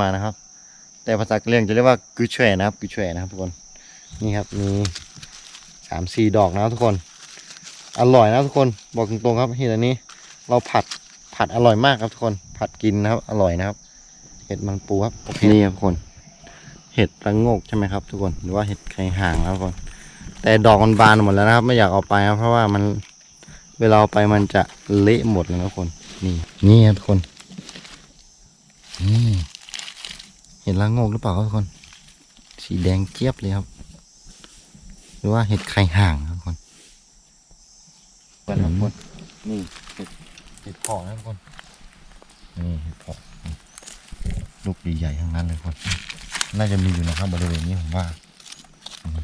มานะครับ แต่ภาษากะเหรี่ยงจะเรียกว่ากุเฉวนะครับกุเฉวนะครับทุกคนนี่ครับมีสามสี่ดอกนะครับทุกคน อร่อยนะครับทุกคนบอกตรงๆครับเห็ดอันนี้ เราผัดผัดอร่อยมากครับทุกคนผัดกินนะครับ อร่อยนะครับ เห็ดมันปูครับนี่ครับทุกคน เห็ดระโงกใช่ไหมครับ ทุกคนหรือว่าเห็ดไข่ห่างนะครับทุกคนแต่ดอกมันบานหมดแล้วนะครับ ไม่อยากเอาไปครับเพราะว่ามันเวลาเอาไปมันจะเละหมดแล้วนะทุกคน นี่ นี่ครับทุกคน นี่ เห็ดระโงกหรือเปล่าครับทุกคน สีแดงเจี๊ยบเลยครับ หรือว่าเห็ดไข่ห่างครับทุกคนกันครับทุกคนนี่เห็ดเห็ดเพาะนะครับทุกคน นี่เห็ดเพาะลูกใหญ่ๆทั้งนั้นเลยทุกคน น่าจะมีอยู่นะครับบริเวณนี้ผมว่าอืม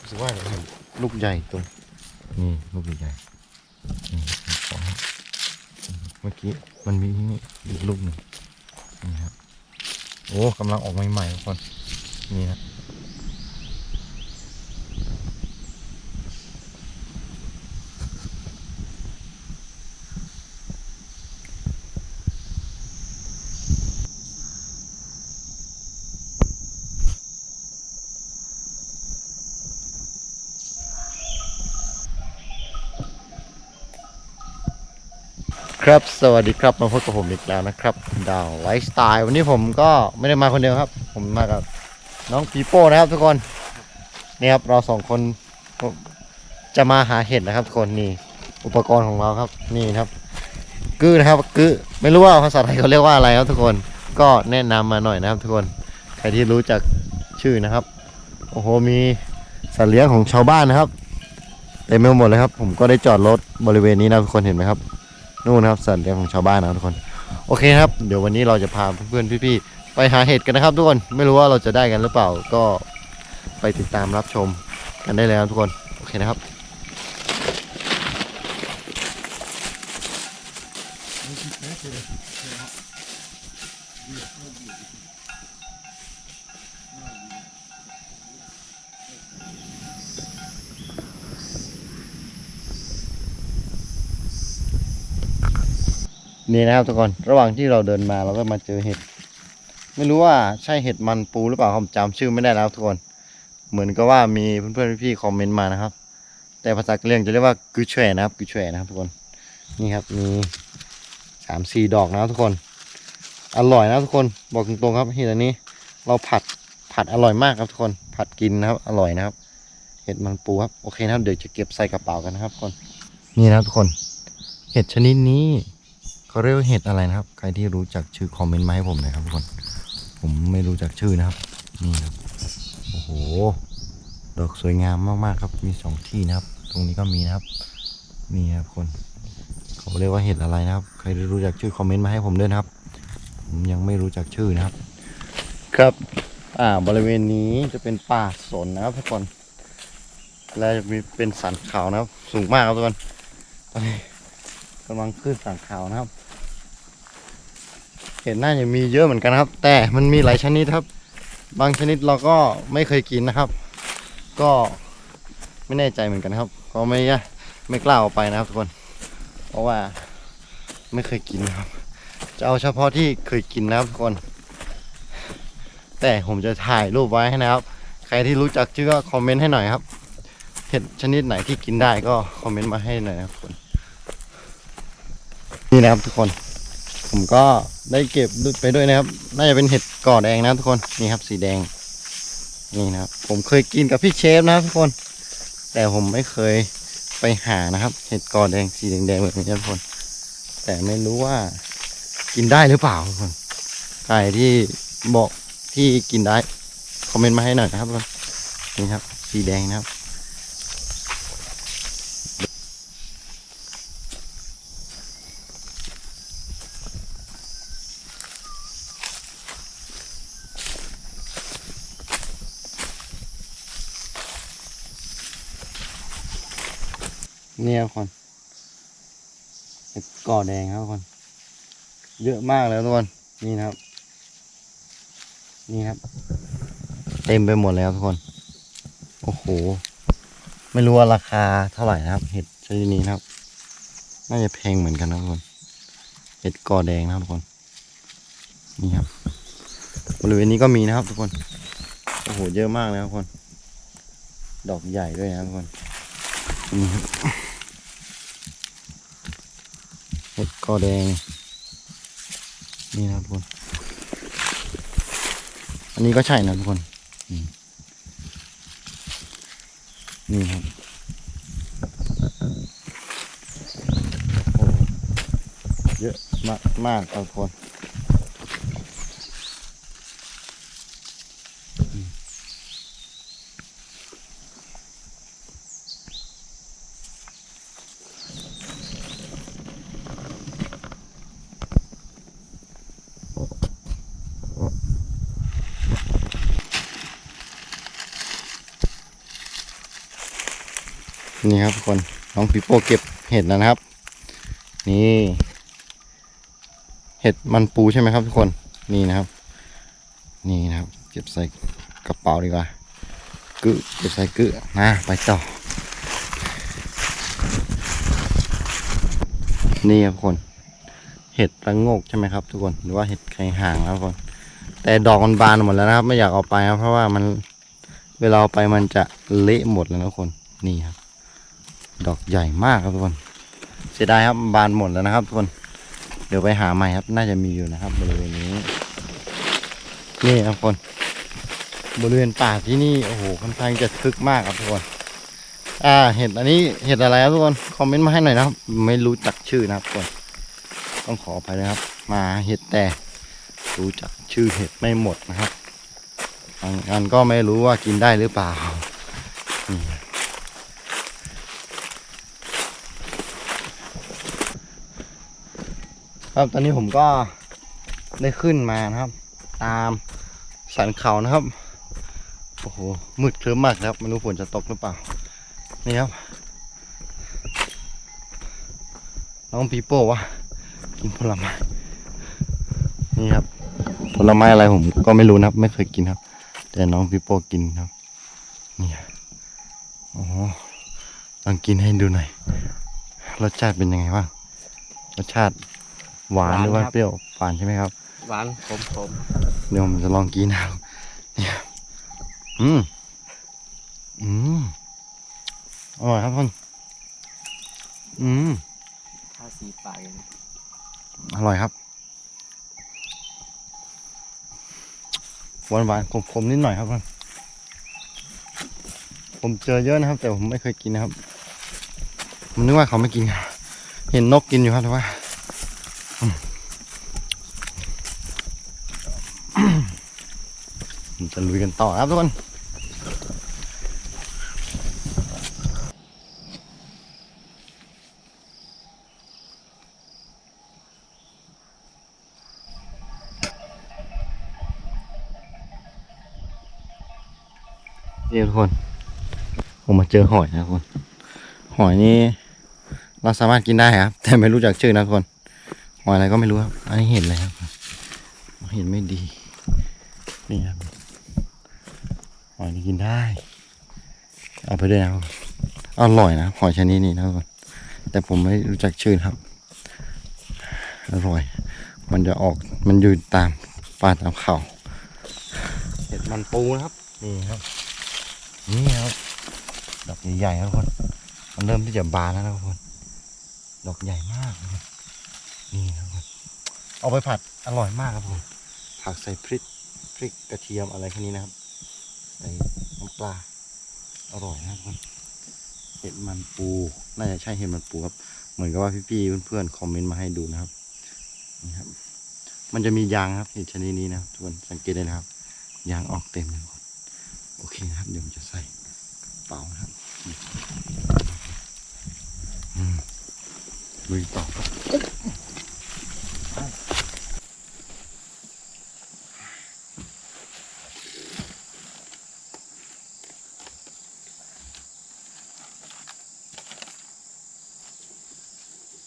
รู้สึกว่าเห็นลูกใหญ่ตรงนี่ลูกใหญ่ๆนี่ขอให้เมื่อกี้มันมีนี่อีกลูกหนึ่งนี่ครับ โอ้กำลังออกใหม่ๆทุกคนนี่นะ ครับ สวัสดีครับ มาพบกับผมอีกแล้วนะครับ ดาวไลฟ์สไตล์วันนี้ผมก็ไม่ได้มาคนเดียวครับ ผมมากับน้องปีโป้นะครับทุกคนนี่ครับเราสองคนจะมาหาเห็ดนะครับทุกคนนี่อุปกรณ์ของเราครับนี่ครับกือนะครับกือไม่รู้ว่าภาษาไทยเขาเรียกว่าอะไรครับทุกคนก็แนะนำมาหน่อยนะครับ ทุกคนใครที่รู้จักชื่อนะครับโอ้โหมีสัตว์เลี้ยงของชาวบ้านนะครับเต็มไปหมดเลยครับ ผมก็ได้จอดรถบริเวณนี้นะทุกคนเห็นไหมครับ นู่นครับสัตว์เลี้ยงของชาวบ้านนะทุกคน โอเคครับ เดี๋ยววันนี้เราจะพาเพื่อนๆพี่ๆไปหาเห็ดกันนะครับ ทุกคนไม่รู้ว่าเราจะได้กันหรือเปล่าก็ไปติดตามรับชมกันได้เลยนะครับทุกคน โอเคนะครับ นี่นะครับทุกคนระหว่างที่เราเดินมาเราก็มาเจอเห็ด ไม่รู้ว่าใช่เห็ดมันปูหรือเปล่าผมจำชื่อไม่ได้แล้วทุกคน เหมือนกับว่ามีเพื่อนๆพี่ๆคอมเมนต์มานะครับ แต่ภาษากะเรียงจะเรียกว่ากุเฉนะครับกุเฉนะครับทุกคนนี่ครับมีสามสี่ดอกนะครับทุกคน อร่อยนะทุกคนบอกตรงๆครับเห็ดอันนี้ เราผัดผัดอร่อยมากครับทุกคนผัดกินนะครับ อร่อยนะครับ เห็ดมันปูครับโอเคนะครับเดี๋ยวจะเก็บใส่กระเป๋ากันนะครับทุกคนนี่นะครับทุกคน เห็ดชนิดนี้ เขาเรียกว่าเห็ดอะไรนะครับ ใครที่รู้จักชื่อคอมเมนต์มาให้ผมหน่อยครับทุกคน ผมไม่รู้จักชื่อนะครับ นี่ครับ โอ้โห ดอกสวยงามมากๆครับ มีสองที่นะครับ ตรงนี้ก็มีนะครับ นี่ครับคน เขาเรียกว่าเห็ดอะไรนะครับ ใครรู้จักชื่อคอมเมนต์มาให้ผมด้วยนะครับ ผมยังไม่รู้จักชื่อนะครับ ครับ อ่า บริเวณนี้จะเป็นป่าสนนะครับทุกคน และจะมีเป็นสันเขานะครับ สูงมากครับทุกคน ตอนนี้กำลังขึ้นสังขานะครับ เห็ดน่าจะมีเยอะเหมือนกันครับ แต่มันมีหลายชนิดครับ บางชนิดเราก็ไม่เคยกินนะครับ ก็ไม่แน่ใจเหมือนกันครับ ก็ไม่ไม่กล้าเอาไปนะครับทุกคน เพราะว่าไม่เคยกินครับ จะเอาเฉพาะที่เคยกินนะครับทุกคน แต่ผมจะถ่ายรูปไว้ให้นะครับ ใครที่รู้จักชื่อก็คอมเมนต์ให้หน่อยครับ เห็ดชนิดไหนที่กินได้ก็คอมเมนต์มาให้หน่อยนะครับทุกคน นี่นะครับทุกคน ผมก็ได้เก็บไปด้วยนะครับ น่าจะเป็นเห็ดก่อแดงนะทุกคน นี่ครับสีแดง นี่นะครับ ผมเคยกินกับพี่เชฟนะครับทุกคน แต่ผมไม่เคยไปหานะครับ เห็ดก่อแดงสีแดงๆแบบนี้นทุกคน แต่ไม่รู้ว่ากินได้หรือเปล่าทุกคน ใครที่บอกที่กินได้ คอมเมนต์มาให้หน่อยนะครับทุกคน นี่ครับ สีแดงนะครับ เนี่ยทุกคนเห็ด ก่อแดงครับทุกคน เยอะมากเลยทุกคน นี่นะครับ นี่ครับ เต็มไปหมดแล้วทุกคน โอ้โห ไม่รู้ว่าราคาเท่าไหร่นะครับ เห็ดชนิดนี้นะครับ น่าจะแพงเหมือนกันนะทุกคน เห็ดก่อแดงนะครับทุกคน นี่ครับ บริเวณนี้ก็มีนะครับทุกคน โอ้โห เยอะมากเลยครับทุกคน ดอกใหญ่ด้วยนะครับทุกคน นี่ครับเห็ด กอแดง นี่นะทุกคน อันนี้ก็ใช่นะทุกคน นี่ครับเยอะมากมากทุกคน นี่ครับทุกคนน้องปีโป้เก็บเห็ดแล้วนะครับ นี่ เห็ดมันปูใช่ไหมครับทุกคนนี่นะครับ นี่นะครับ เก็บใส่กระเป๋าดีกว่ากึเก็บใส่กึนะไปต่อ นี่ครับทุกคน เห็ดระโงกใช่ไหมครับทุกคนหรือว่าเห็ดไข่ห่างครับทุกคน แต่ดอกมันบานหมดแล้วนะครับ ไม่อยากเอาไปครับเพราะว่ามันเวลาเอาไปมันจะเละหมดแล้วนะทุกคนนี่ครับ ดอกใหญ่มากครับทุกคนเสียดายครับบานหมดแล้วนะครับทุกคนเดี๋ยวไปหาใหม่ครับ น่าจะมีอยู่นะครับบริเวณนี้นี่ครับทุกคน บริเวณป่าที่นี่โอ้โหค่อนข้างจะทึกมากครับทุกคนอ่าเห็ดอันนี้เห็ดอะไรครับทุกคนคอมเมนต์มาให้หน่อยนะครับ ไม่รู้จักชื่อนะครับทุกคนต้องขออภัยนะครับ มาเห็ดแต่รู้จักชื่อเห็ดไม่หมดนะครับบางอันก็ไม่รู้ว่ากินได้หรือเปล่า ครับตอนนี้ผมก็ได้ขึ้นมานะครับ ตามสันเขานะครับโอ้โหมืดครึ้มมากครับไม่รู้ฝนจะตกหรือเปล่านี่ครับน้องปีโป้วะกินผลไม้นี่ครับ ผลไม้อะไรผมก็ไม่รู้นะครับ ไม่เคยกินครับ แต่น้องปีโป้กินครับนี่โอ้โหลองกินให้ดูหน่อยรสชาติเป็นยังไงบ้างรสชาติ หวานหรือว่าหวานครับเปรี้ยวหวานใช่ไหมครับ หวานขมขมเดี๋ยวผมจะลองกินนะครับเนี่ยอืมอืมอร่อยครับท่านอืมถ้าสีปากอย่างนี้อร่อยครับหวานหวานขมขมนิดหน่อยครับท่านผมเจอเยอะนะครับ แต่ผมไม่เคยกินนะครับผมนึกว่าเขาไม่กินครับเห็นนกกินอยู่ครับแต่ว่าอืมผม จะลุยกันต่อครับทุกคนนี่ทุกคน ผมมาเจอหอยนะทุกคน หอยนี่เราสามารถกินได้ครับ แต่ไม่รู้จักชื่อนะทุกคน หอยอะไรก็ไม่รู้ครับ อันนี้เห็นเลยครับ เห็นไม่ดี นี่ครับหอยนี่กินได้ เอาไปด้วยนะครับอร่อยนะหอยชนิดนี้นะทุกคนแต่ผมไม่รู้จักชื่อครับ อร่อย มันจะออกมันอยู่ตามป่าตามเขาเห็ดมันปูนะครับนี่ครับ นี่ครับดอกใหญ่ๆครับทุกคนมันเริ่มที่จะบานแล้วนะทุกคนดอกใหญ่มากนะครับ นี่ครับทุกคนเอาไปผัดอร่อยมากครับผมผักใส่พริกพริกกระเทียมอะไรแค่นี้นะครับใส่น้ำปลาอร่อยนะครับทุกคนเห็ดมันปู น่าจะใช่เห็ดมันปูครับ เหมือนกับว่าพี่ๆเพื่อนๆคอมเมนต์มาให้ดูนะครับนี่ครับ มันจะมียางครับเห็ดชนิดนี้นะครับทุกคนสังเกตได้นะครับ ยางออกเต็มเลยทุกคนโอเคนะครับ เดี๋ยวผมจะใส่กระเป๋านะครับอืมลุยต่อครับโอ้โห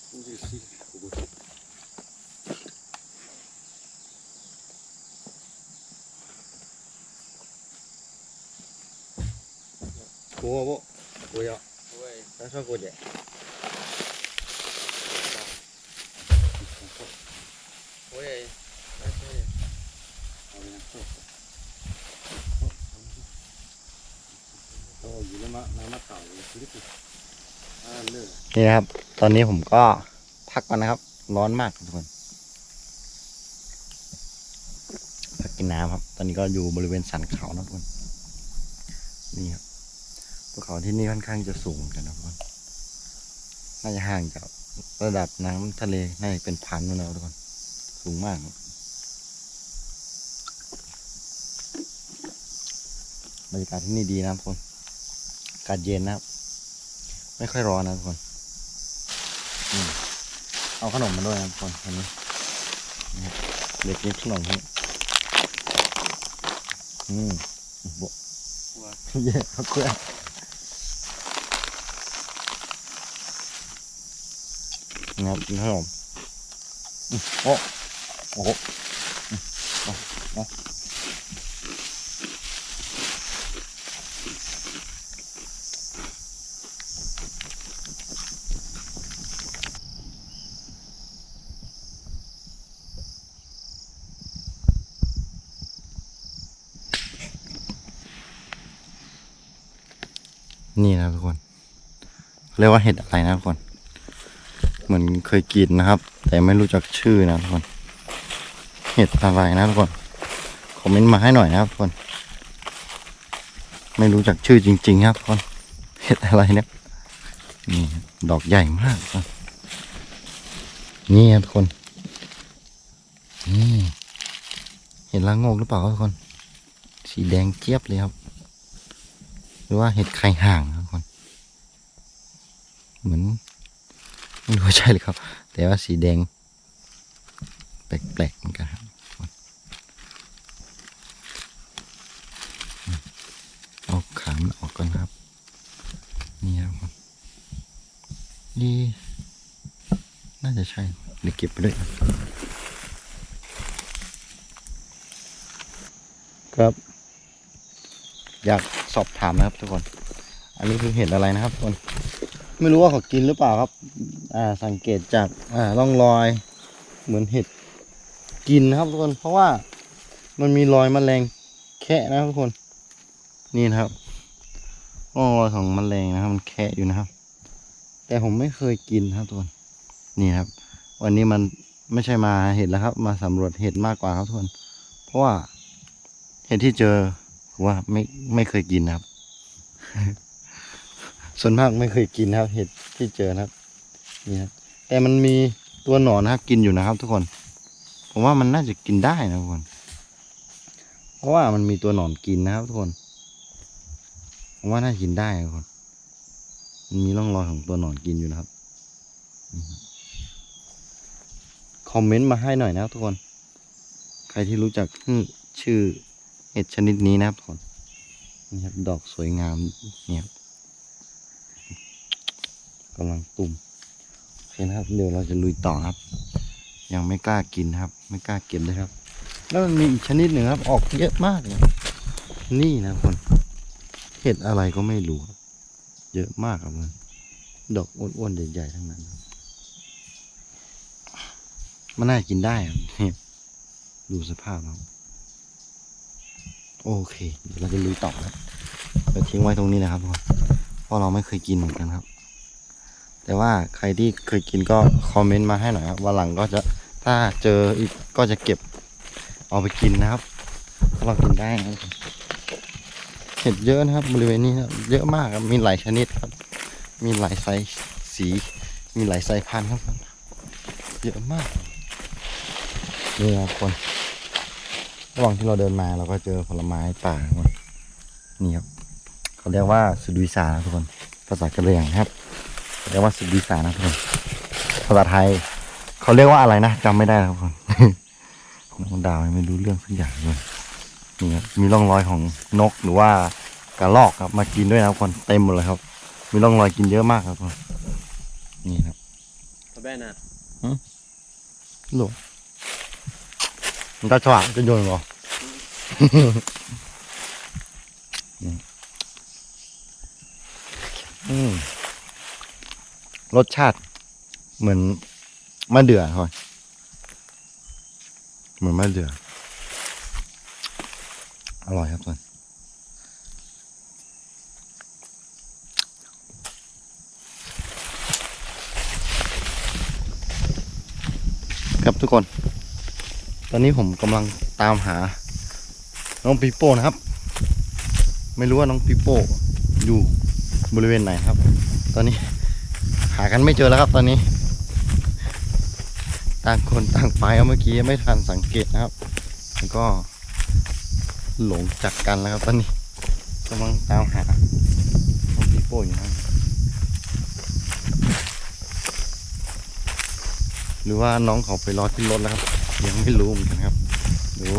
โอ้ยอะ เว้ย แล้วชอบกูเจ๊ เว้ยไม่ ใช่โอ้ยแล้วมาน้ำมะเต่าอ่าเลือนี่นะครับ ตอนนี้ผมก็พักก่อนนะครับ ร้อนมากทุกคนพักกินน้ำครับ ตอนนี้ก็อยู่บริเวณสันเขานะทุกคนนี่ครับ ภูเขาที่นี่ค่อนข้างจะสูงกันนะทุกคนน่าจะห่างจากระดับน้ำทะเลน่าจะเป็นพันแล้วนะทุกคน สูงมากบรรยากาศที่นี่ดีนะทุกคนอากาศเย็นนะครับ ไม่ค่อยร้อนนะทุกคนเอาขนมมาด้วยนะทุกคนวันนี้เด็กกินขนมนี่อืมโบะเย้เอาเกลือนะครับกินขนมอืมโอ้โอ้โหอืมเอาเอนี่นะทุกคน เรียกว่าเห็ดอะไรนะทุกคน เหมือนเคยกินนะครับ แต่ไม่รู้จักชื่อนะทุกคน เห็ดอะไรนะทุกคน คอมเมนต์มาให้หน่อยนะครับทุกคน ไม่รู้จักชื่อจริง ๆ ครับทุกคน เห็ดอะไรเนี่ย นี่ดอกใหญ่มากนี่ครับทุกคน นี่เห็ดละงกหรือเปล่าครับทุกคน สีแดงเจี๊ยบเลยครับ หรือว่าเห็ดไข่ห่างครับทุกคน เหมือน ไม่รู้ใช่หรือครับ แต่ว่าสีแดง แปลกๆเหมือนกันครับเอาขามันออกก่อนครับ นี่ครับนี่น่าจะใช่เดี๋ยวเก็บไปด้วยครับครับ อยากสอบถามนะครับทุกคน อันนี้คือเห็ดอะไรนะครับทุกคน ไม่รู้ว่าเขากินหรือเปล่าครับ อ่าสังเกตจากอ่าร่องรอยเหมือนเห็ดกินนะครับทุกคนเพราะว่ามันมีรอยแมลงแคะนะครับทุกคน นี่นะครับร่องรอยของแมลงนะครับ มันแคะอยู่นะครับ แต่ผมไม่เคยกินครับทุกคนนี่ครับ วันนี้มันไม่ใช่มาเห็ดแล้วครับ มาสำรวจเห็ดมากกว่าครับทุกคนเพราะว่าเห็ดที่เจอผมว่าไม่ไม่เคยกินนะครับ ส่วนมากไม่เคยกินนะครับ เห็ดที่เจอนะครับ นี่ครับแต่มันมีตัวหนอนนะครับกินอยู่นะครับ ทุกคน ผมว่ามันน่าจะกินได้นะทุกคน เพราะว่ามันมีตัวหนอนกินนะครับ ทุกคน ผมว่าน่ากินได้นะทุกคนมันมีร่องรอยของตัวหนอนกินอยู่นะครับคอมเมนต์มาให้หน่อยนะครับทุกคน ใครที่รู้จักชื่อเห็ดชนิดนี้นะครับทุกคนนี่ครับดอกสวยงามเนี่ยกำลังตุ่ม เคนะครับเดี๋ยวเราจะลุยต่อครับ ยังไม่กล้ากินครับ ไม่กล้าเก็บเลยครับ แล้วมันมีอีกชนิดหนึ่งครับ ออกเยอะมากเลยนี่นะคนเห็ดอะไรก็ไม่รู้ เยอะมากครับมันดอกอ้วนๆใหญ่ๆทั้งนั้นมันน่ากินได้ครับดูสภาพครับโอเค เดี๋ยวเราจะลุยต่อครับไปทิ้งไว้ตรงนี้นะครับเพราะเราไม่เคยกินเหมือนกันครับ แต่ว่าใครที่เคยกินก็คอมเมนต์มาให้หน่อยครับวันหลังก็จะถ้าเจออีกก็จะเก็บเอาไปกินนะครับเพราเรากินได้นะเห็ดเยอะนะครับ บริเวณนี้เยอะมากครับมีหลายชนิดครับ มีหลายไซส์สี มีหลายไซส์พันธุ์ครับเยอะมากนี่ครับคนระหว่างที่เราเดินมาเราก็เจอผลไม้ป่าครับนี่ครับเขาเรียกว่าสุดวิสาทุกคนภาษากะเหรี่ยงครับ เรียกว่าสุดดีสานะทุกคนภาษาไทย เขาเรียกว่าอะไรนะจำไม่ได้ครับทุกคนน้องดาวยังไม่รู้เรื่องสักอย่างเลยนี่ครับมีร่องรอยของนกหรือว่ากระรอกครับมากินด้วยนะครับทุกคนเต็มหมดเลยครับ มีร่องรอยกินเยอะมากครับทุกคนนี่ครับพ่อแม่น่ะหลวมันก็ฉลาดจะโยนเหรอนี่อืม รสชาติ เหมือนมะเดื่อครับเหมือนมะเดื่ออร่อยครับทุกคนครับทุกคน ตอนนี้ผมกำลังตามหา น้องปีโป้นะครับ ไม่รู้ว่าน้องปีโป้อยู่บริเวณไหนครับ ตอนนี้ หากันไม่เจอแล้วครับตอนนี้ ต่างคนต่างไปเมื่อกี้ไม่ทันสังเกตนะครับแล้วก็หลงจากกันแล้วครับตอนนี้กำลังตามหาน้องปีโป้อยู่นะหรือว่าน้องเขาไปรอที่รถแล้วครับ ยังไม่รู้เหมือนกันครับเดี๋ยว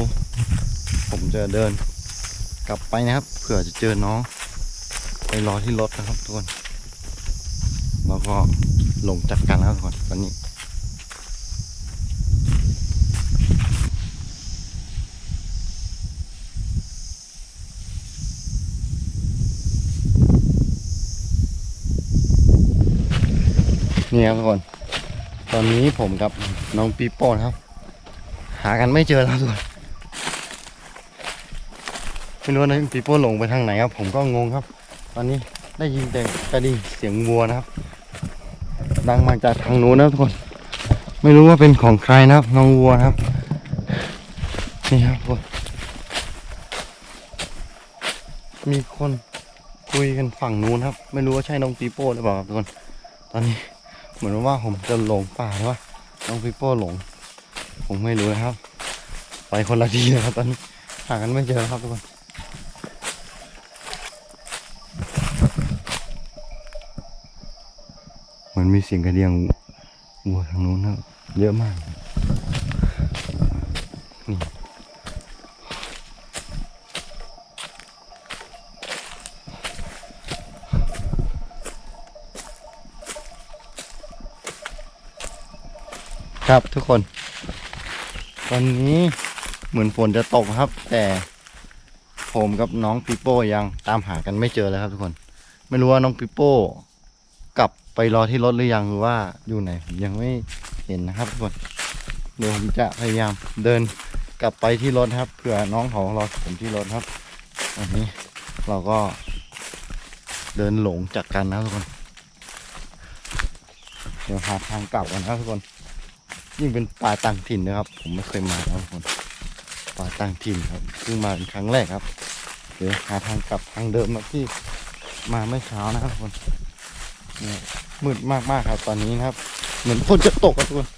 ผมจะเดิน กลับไปนะครับ เผื่อจะเจอน้อง ไปรอที่รถนะครับทุกคน แล้วก็ลงจากกันแล้วทุกคนตอนนี้นี่ครับทุกคน ตอนนี้ผมกับน้องปีโป้นะครับ หากันไม่เจอแล้วทุกคนไม่รู้น้องปีโป้หลงไปทางไหนครับ ผมก็งงครับ ตอนนี้ได้ยินแต่กระดิ่งเสียงวัวนะครับ ดังมาจากทางนู้นนะทุกคน ไม่รู้ว่าเป็นของใครนะครับน้องวัวครับ นี่ครับทุกคนมีคนคุยกันฝั่งนู้นครับ ไม่รู้ว่าใช่น้องปีโป้หรือเปล่าครับทุกคน ตอนนี้เหมือนว่าผมจะหลงป่าหรือว่าน้องปีโป้หลง ผมไม่รู้นะครับ ไปคนละทีนะครับตอนนี้หากันไม่เจอครับทุกคน เห มันมีเสียงกระเดียงวัวทางนู้นนะเยอะมาก นี่ครับทุกคน ตอนนี้เหมือนฝนจะตกครับ แต่ผมกับน้องปิโป้ยังตามหากันไม่เจอเลยครับทุกคน ไม่รู้ว่าน้องปิโป้ ไปรอที่รถหรือยังหรือว่าอยู่ไหนผมยังไม่เห็นนะครับทุกคนเดี๋ยวผมจะพยายามเดินกลับไปที่รถครับเผื่อน้องเขารอผมที่รถครับวันนี้เราก็เดินหลงจากกันนะทุกคน เดี๋ยวหาทางกลับกันนะทุกคน ยิ่งเป็นป่าต่างถิ่นนะครับ ผมไม่เคยมานะครับทุกคนป่าต่างถิ่นครับเพิ่งมาเป็นครั้งแรกครับ เดี๋ยวหาทางกลับทางเดิมมาที่มาเมื่อเช้านะครับทุกคนเนี่ย มืดมากๆครับ ตอนนี้นะครับ เหมือนฝนจะตกครับทุกคน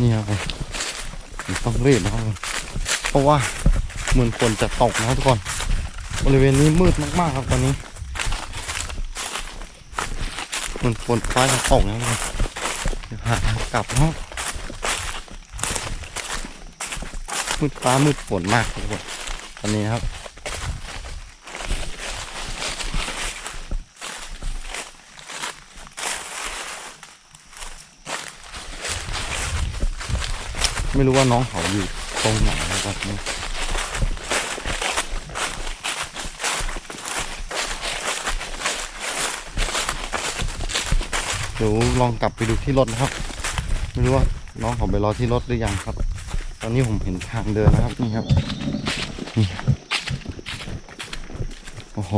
นี่ครับผมต้องรีบนะครับเพราะว่าเหมือนฝนจะตกนะครับทุกคน บริเวณนี้มืดมากๆครับตอนนี้เหมือนฝนฟ้าจะตกนะครับเดี๋ยวหาทางกลับนะครับมืดฟ้ามืดฝนมากทุกคนตอนนี้นะครับ ไม่รู้ว่าน้องเขาอยู่ตรงไหนนะครับนี่เดี๋ยวลองกลับไปดูที่รถนะครับ ไม่รู้ว่าน้องเขาไปรอที่รถหรือยังครับ ตอนนี้ผมเห็นทางเดินนะครับนี่ครับนี่โอ้โห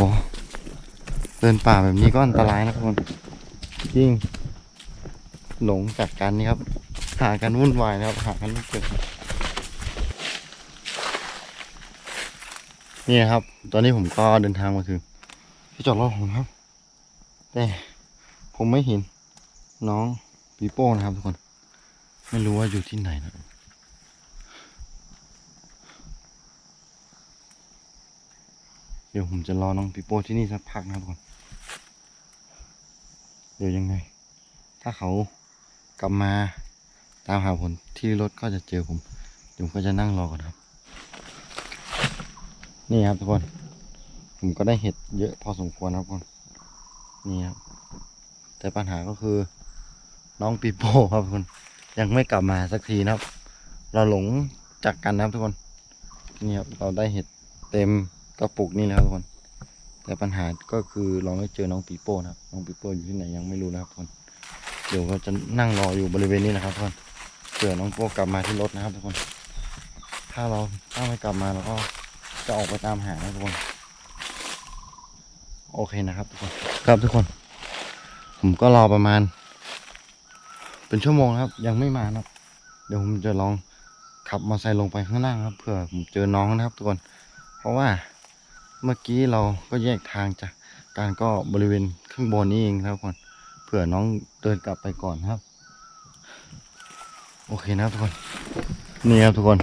เดินป่าแบบนี้ก็อันตรายนะครับทุกคนยิ่ง หลงจากกันนี่ครับ หากันวุ่นวายนะครับ หากันไม่เจอนี่ครับ ตอนนี้ผมก็เดินทางมาถึงที่จอดรถของผมครับ แต่ผมไม่เห็นน้องปีโป้นะครับทุกคน ไม่รู้ว่าอยู่ที่ไหนนะเดี๋ยวผมจะรอน้องปีโป้ที่นี่สักพักนะครับทุกคนเดี๋ยวยังไง ถ้าเขา กลับมาตามหาผมที่รถก็จะเจอผมเดี๋ยวผมก็จะนั่งรอก่อนครับ นี่ครับทุกคน ผมก็ได้เห็ดเยอะพอสมควรครับทุกคนนี่ครับ แต่ปัญหาก็คือ น้องปีโป้ครับทุกคน ยังไม่กลับมาสักทีนะครับ เราหลงจากกันนะครับทุกคน นี่ครับเราได้เห็ดเต็มกระปุกนี่แล้วทุกคน แต่ปัญหาก็คือเราไม่เจอน้องปีโป้นะครับ น้องปีโป้อยู่ที่ไหนยังไม่รู้นะครับทุกคน เดี๋ยวก็จะนั่งรออยู่บริเวณนี้นะครับทุกคนเผื่อน้องโก้กลับมาที่รถนะครับทุกคน ถ้าเราถ้าไม่กลับมาเราก็จะออกไปตามหานะทุกคน โอเคนะครับทุกคนครับทุกคน ผมก็รอประมาณ เป็นชั่วโมงครับ ยังไม่มานะครับ เดี๋ยวผมจะลองขับมอเตอร์ไซค์ลงไปข้างล่างครับเผื่อผมเจอน้องนะครับทุกคน เพราะว่าเมื่อกี้เราก็แยกทางจากการก็บริเวณข้างบนนี้เองนะครับทุกคน ผื่อน้องเดินกลับไปก่อนนะครับ โอเคนะครับทุกคน นี่ครับทุกคน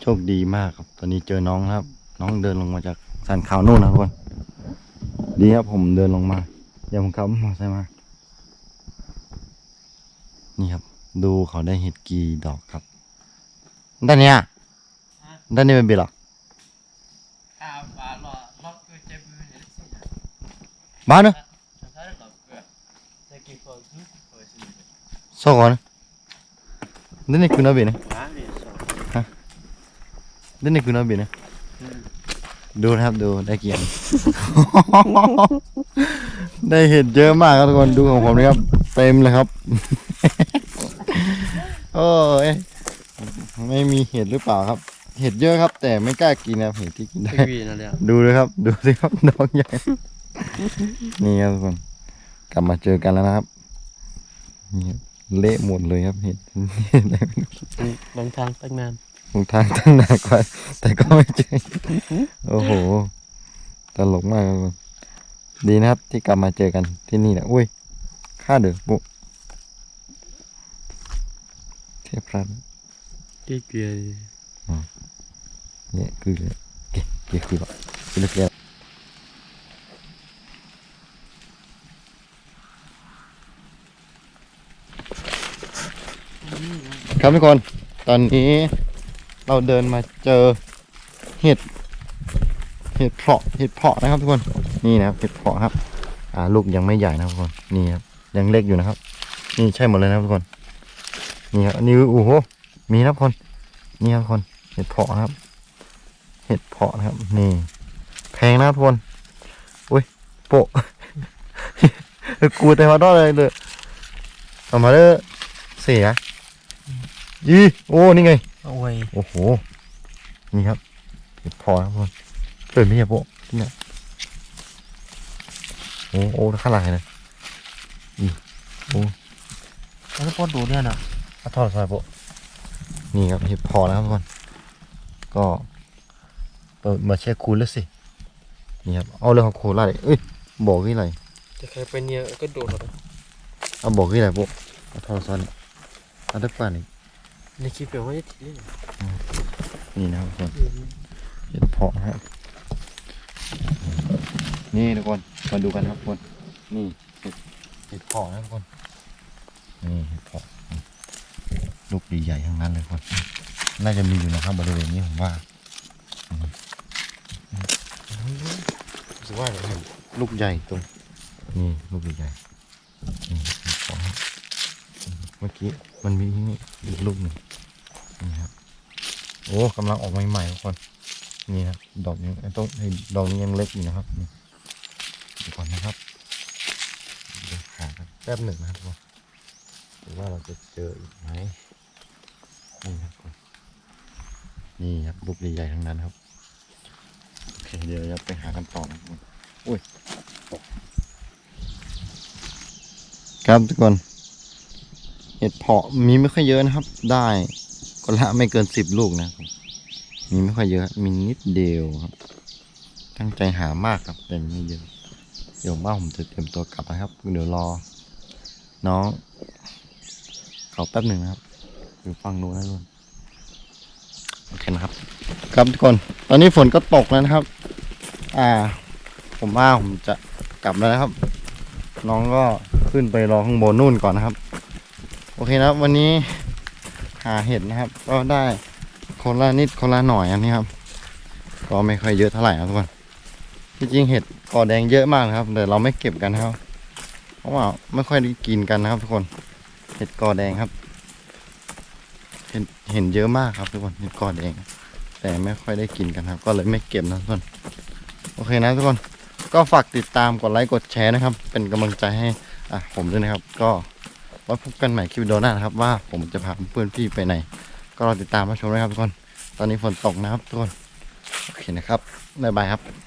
โชคดีมากครับ ตอนนี้เจอน้องนะครับ น้องเดินลงมาจากสันเขานู่นนะครับทุกคน ดีครับผมเดินลงมาอย่าผมขับมอเตอร์ไซค์มา นี่ครับ ดูเขาได้เห็ดกี่ดอกครับด้านเนี้ยด้านนี้เป็นบีหรอข้าวปลาหล่อล็อกคือเจ็บมือเนี่ยสิบ้านเนอะ ฉันใช้หลอกเกลือจะกี่คนเปิดสิ โซ่ก่อนนะด้านนี้คือนาบีนะว้าเนี่ยสองด้านนี้คือนาบีนะดูนะครับดูได้กี่อันได้เห็ดเยอะมากครับทุกคนดูของผมนะครับ เต็มเลยครับ โอ้ยไม่มีเห็ดหรือเปล่าครับ เห็ดเยอะครับ แต่ไม่กล้ากินนะครับเห็ดที่กินได้ วีนั่นแหละดูเลยครับ ดูสิครับน้องใหญ่ นี่ครับทุกคน กลับมาเจอกันแล้วนะครับนี่ครับ เละหมดเลยครับเห็ดอะไรไม่รู้บางทางตั้งนานหงทางตั้งหนักกว่าแต่ก็ไม่เจอโอ้โหตลกมากครับทุกคนดีนะครับที่กลับมาเจอกันที่นี่นะอุ้ยค่าเดือบุเทพรัตน์กี่เกลือเนี่ยคือเลยเก๋เก๋คือแบบคือเล็กๆ ครับทุกคน ตอนนี้เราเดินมาเจอเห็ด เห็ดเพาะ เห็ดเพาะนะครับทุกคน นี่นะครับเห็ดเพาะครับ อ่าลูกยังไม่ใหญ่นะครับทุกคน นี่ครับ ยังเล็กอยู่นะครับ นี่ใช่หมดเลยนะครับทุกคน นี่ครับนนี้โอ้โห มีนะครับทุกคน นี่ครับทุกคน เห็ดเพาะนะครับ เห็ดเพาะนะครับ นี่ แพงนะครับทุกคน อุ้ย โปะกูแต่มาดอเลยเลยเอามาเลยเสีย ยี่โอ้นี่ไงโอ้ยโอ้โหนี่ครับเห็ดเพาะนะครับทุกคนเปิดไม่ใช่โปะเนี่ยโอ้โอ้ข้างหลังเลยนี่โอ้แล้วพอดูเนี่ยนะเอาทอดซอยโปะนี่ครับเห็ดเพาะนะครับทุกคนก็เปิดมาเช็คคูณแล้วสินี่ครับเอาเรื่องของโคราชเลยเอ้ยบอกที่ไรจะใครไปเนี่ยก็โดดหรอกเอาบอกที่ไรโปะเอาทอดซอยนี่เอาได้ป่านี่ ในคลิปเดี๋ยวไม่ได้ทีนี่นะครับทุกคนเห็ดเพาะนะครับนี่ทุกคนมาดูกันครับทุกคนนี่เห็ดเห็ดเพาะนะทุกคนนี่เห็ดเพาะลูกใหญ่ๆทั้งนั้นเลยทุกคน น่าจะมีอยู่นะครับบริเวณนี้ผมว่ารู้สึกว่าอะไรลูกใหญ่ตรงนี่ลูกใหญ่ๆนี่เห็ดเพาะครับเมื่อกี้มันมีที่นี่อีกลูกหนึ่ง นี่ครับโอ้กำลังออกใหม่ๆทุกคนนี่ครับดอกนี้ไอ้ต้อ้ดอกนี้ยังเล็กอยู่นะครับนี่เดี๋ยวก่อนนะครับเดี๋ยวหากันแป๊บหนึ่งนะครับทุกคนดูว่าเราจะเจออีกไหมนี่ครับนี่ครับลูกใหญ่ๆทั้งนั้นครับโอเคเดี๋ยวเราไปหากันต่อนะครับทุกคนอุ้ยตกครับทุกคนเห็ดเพาะมีไม่ค่อยเยอะนะครับ ได้ ก็ละไม่เกินสิบลูกนะมีไม่ค่อยเยอะ มีนิดเดียวครับ ตั้งใจหามากครับแต่ไม่เยอะ เดี๋ยวว่าผมจะเตรียมตัวกลับนะครับ เดี๋ยวรอ น้อง เขาแป๊บหนึ่งนะครับอยู่ฟังดูนะทุกคนโอเคนะครับ ครับทุกคน ตอนนี้ฝนก็ตกแล้วนะครับ อ่า ผมว่าผมจะกลับแล้วนะครับ น้องก็ขึ้นไปรอข้างบนนู่นก่อนนะครับ โอเคนะครับ วันนี้ หาเห็ดนะครับ ก็ได้คนละนิดคนละหน่อยอันนี้ครับ ก็ไม่ค่อยเยอะเท่าไหร่นะทุกคนที่จริงเห็ดกอแดงเยอะมากครับ แต่เราไม่เก็บกันครับ เพราะว่าไม่ค่อยได้กินกันนะครับ ทุกคน เห็ดกอแดงครับ เห็นเห็นเยอะมากครับ ทุกคนเห็ดกอแดง แต่ไม่ค่อยได้กินกันครับ ก็เลยไม่เก็บนะทุกคนโอเคนะทุกคนก็ฝากติดตามกดไลค์กดแชร์นะครับ เป็นกำลังใจให้อะผมด้วยนะครับ ก็ ไว้พบกันใหม่คลิปวิดีโอหน้านะครับ ว่าผมจะพาเพื่อนพี่ไปไหน ก็รอติดตามมาชมด้วยครับทุกคน ตอนนี้ฝนตกนะครับทุกคน โอเคนะครับบ๊ายบายครับ